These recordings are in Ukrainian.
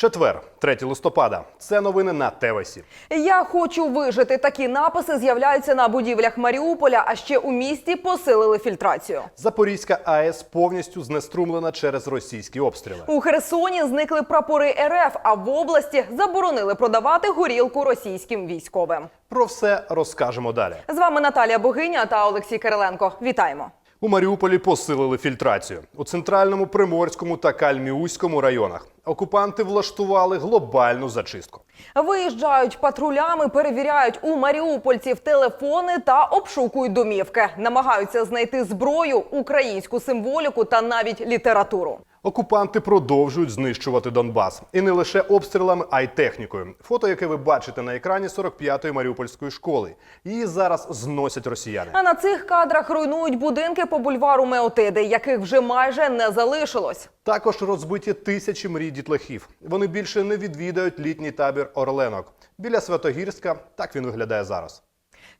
Четвер, 3 листопада. Це новини на Тевесі. Я хочу вижити. Такі написи з'являються на будівлях Маріуполя, а ще у місті посилили фільтрацію. Запорізька АЕС повністю знеструмлена через російські обстріли. У Херсоні зникли прапори РФ, а в області заборонили продавати горілку російським військовим. Про все розкажемо далі. З вами Наталія Богиня та Олексій Кириленко. Вітаємо. У Маріуполі посилили фільтрацію у центральному, приморському та кальміуському районах. Окупанти влаштували глобальну зачистку. Виїжджають патрулями, перевіряють у маріупольців телефони та обшукують домівки. Намагаються знайти зброю, українську символіку та навіть літературу. Окупанти продовжують знищувати Донбас і не лише обстрілами, а й технікою. Фото, яке ви бачите на екрані 45-ї маріупольської школи. Її зараз зносять росіяни. А на цих кадрах руйнують будинки по бульвару Меотиди, яких вже майже не залишилось. Також розбиті тисячі мрій дітлахів. Вони більше не відвідають літній табір Орленок. Біля Святогірська так він виглядає зараз.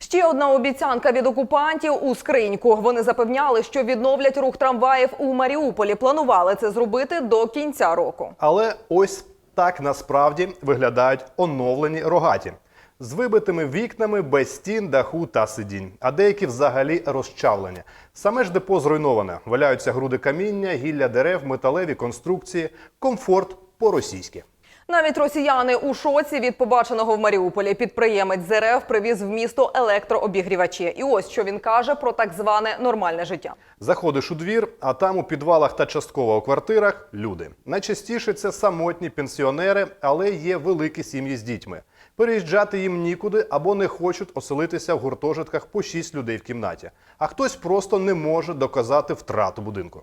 Ще одна обіцянка від окупантів у скриньку. Вони запевняли, що відновлять рух трамваїв у Маріуполі. Планували це зробити до кінця року. Але ось так насправді виглядають оновлені рогаті. З вибитими вікнами, без стін, даху та сидінь, а деякі взагалі розчавлені. Саме ж депо зруйноване. Валяються груди каміння, гілля дерев, металеві конструкції, комфорт по-російськи. Навіть росіяни у шоці від побаченого в Маріуполі. Підприємець з РФ привіз в місто електрообігрівачі. І ось що він каже про так зване нормальне життя. Заходиш у двір, а там у підвалах та частково у квартирах люди. Найчастіше це самотні пенсіонери, але є великі сім'ї з дітьми. Переїжджати їм нікуди або не хочуть оселитися в гуртожитках по 6 людей в кімнаті. А хтось просто не може доказати втрату будинку.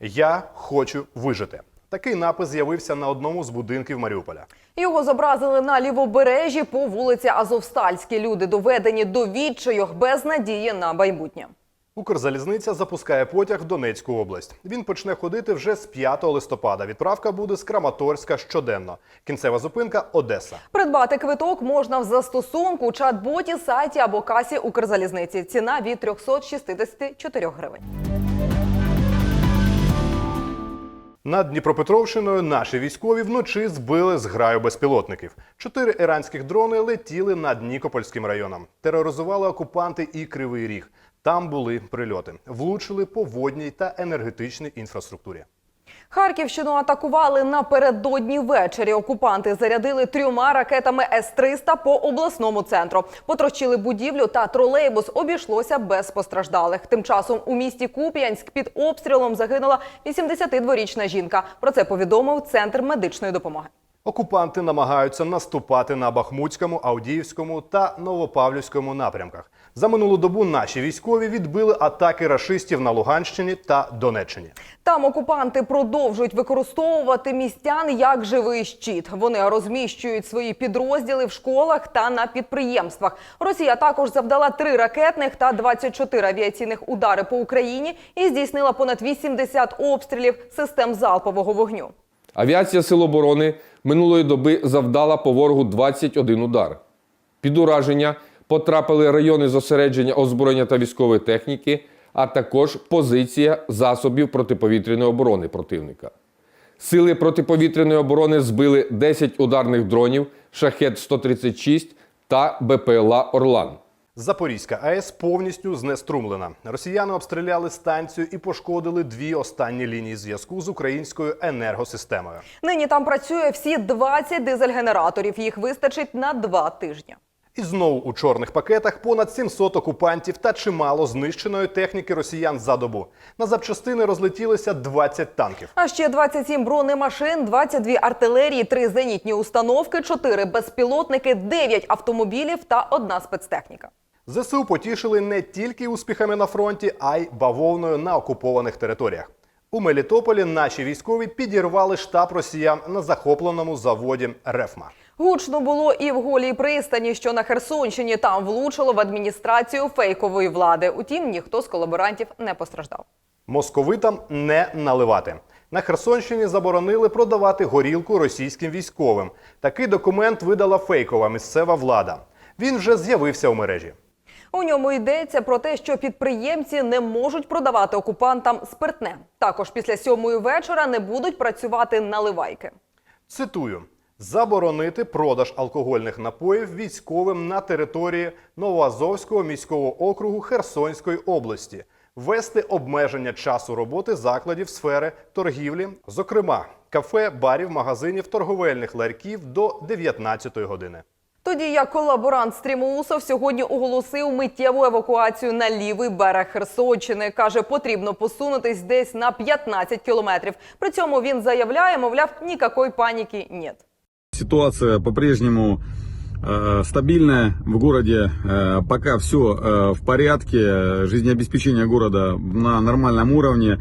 Я хочу вижити. Такий напис з'явився на одному з будинків Маріуполя. Його зобразили на лівобережжі по вулиці Азовстальській. Люди доведені до відчаю без надії на майбутнє. Укрзалізниця запускає потяг в Донецьку область. Він почне ходити вже з 5 листопада. Відправка буде з Краматорська щоденно. Кінцева зупинка Одеса. Придбати квиток можна в застосунку, чат-боті, сайті або касі Укрзалізниці. Ціна від 364 гривень. Над Дніпропетровщиною наші військові вночі збили зграю безпілотників. Чотири іранських дрони летіли над Нікопольським районом. Тероризували окупанти і Кривий Ріг. Там були прильоти, влучили по водній та енергетичній інфраструктурі. Харківщину атакували напередодні ввечері. Окупанти зарядили трьома ракетами С-300 по обласному центру. Потрощили будівлю та тролейбус. Обійшлося без постраждалих. Тим часом у місті Куп'янськ під обстрілом загинула 82-річна жінка. Про це повідомив центр медичної допомоги. Окупанти намагаються наступати на Бахмутському, Авдіївському та Новопавлівському напрямках. За минулу добу наші військові відбили атаки рашистів на Луганщині та Донеччині. Там окупанти продовжують використовувати містян як живий щит. Вони розміщують свої підрозділи в школах та на підприємствах. Росія також завдала три ракетних та 24 авіаційних удари по Україні і здійснила понад 80 обстрілів систем залпового вогню. Авіація Сил оборони минулої доби завдала по ворогу 21 удар. Під ураження потрапили райони зосередження озброєння та військової техніки, а також позиція засобів протиповітряної оборони противника. Сили протиповітряної оборони збили 10 ударних дронів, шахет 136 та БПЛА Орлан. Запорізька АЕС повністю знеструмлена. Росіяни обстріляли станцію і пошкодили дві останні лінії зв'язку з українською енергосистемою. Нині там працює всі 20 дизель-генераторів. Їх вистачить на два тижні. І знову у чорних пакетах понад 700 окупантів та чимало знищеної техніки росіян за добу. На запчастини розлетілися 20 танків. А ще 27 бронемашин, 22 артилерії, 3 зенітні установки, 4 безпілотники, 9 автомобілів та одна спецтехніка. ЗСУ потішили не тільки успіхами на фронті, а й бавовною на окупованих територіях. У Мелітополі наші військові підірвали штаб росіян на захопленому заводі Рефма. Гучно було і в голій пристані, що на Херсонщині там влучило в адміністрацію фейкової влади. Утім, ніхто з колаборантів не постраждав. Московитам не наливати. На Херсонщині заборонили продавати горілку російським військовим. Такий документ видала фейкова місцева влада. Він вже з'явився у мережі. У ньому йдеться про те, що підприємці не можуть продавати окупантам спиртне. Також після сьомої вечора не будуть працювати наливайки. Цитую: Заборонити продаж алкогольних напоїв військовим на території Новоазовського міського округу Херсонської області, ввести обмеження часу роботи закладів сфери торгівлі, зокрема кафе, барів, магазинів, торговельних ларьків до 19 години. Тоді як колаборант Стрімоусов сьогодні оголосив миттєву евакуацію на лівий берег Херсонщини. Каже, потрібно посунутись десь на 15 кілометрів. При цьому він заявляє, мовляв, нікакої паніки нет. Ситуация по-прежнему э, стабильная в городе. Э, пока все э, в порядке. Жизнеобеспечение города на нормальном уровне.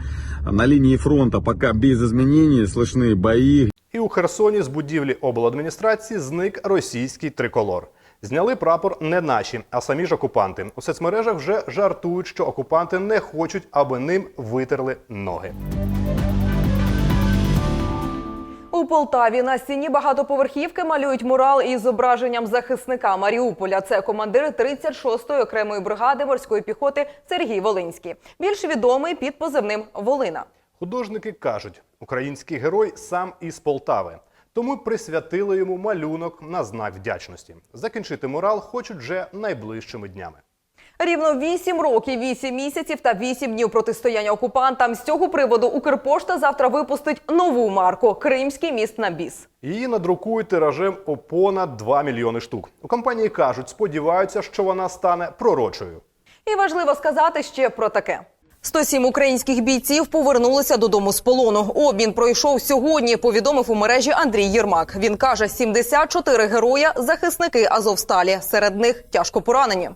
На линии фронта пока без изменений. Слышны бои. У Херсоні з будівлі обладміністрації зник російський триколор. Зняли прапор не наші, а самі ж окупанти. У соцмережах вже жартують, що окупанти не хочуть, аби ним витерли ноги. У Полтаві на стіні багатоповерхівки малюють мурал із зображенням захисника Маріуполя. Це командир 36-ї окремої бригади морської піхоти Сергій Волинський, більш відомий під позивним Волина. Художники кажуть, український герой сам із Полтави. Тому присвятили йому малюнок на знак вдячності. Закінчити мурал хочуть вже найближчими днями. Рівно 8 років, 8 місяців та 8 днів протистояння окупантам. З цього приводу Укрпошта завтра випустить нову марку Кримський міст на біс. Її надрукують тиражем у понад 2 мільйони штук. У компанії кажуть, сподіваються, що вона стане пророчою. І важливо сказати ще про таке. 107 українських бійців повернулися додому з полону. Обмін пройшов сьогодні. Повідомив у мережі Андрій Єрмак. Він каже: 74 героя захисники Азовсталі. Серед них тяжко поранені.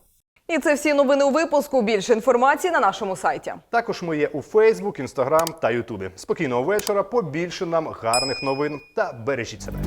І це всі новини у випуску. Більше інформації на нашому сайті. Також ми є у Фейсбук, Інстаграм та Ютубі. Спокійного вечора, побільше нам гарних новин та бережіть себе.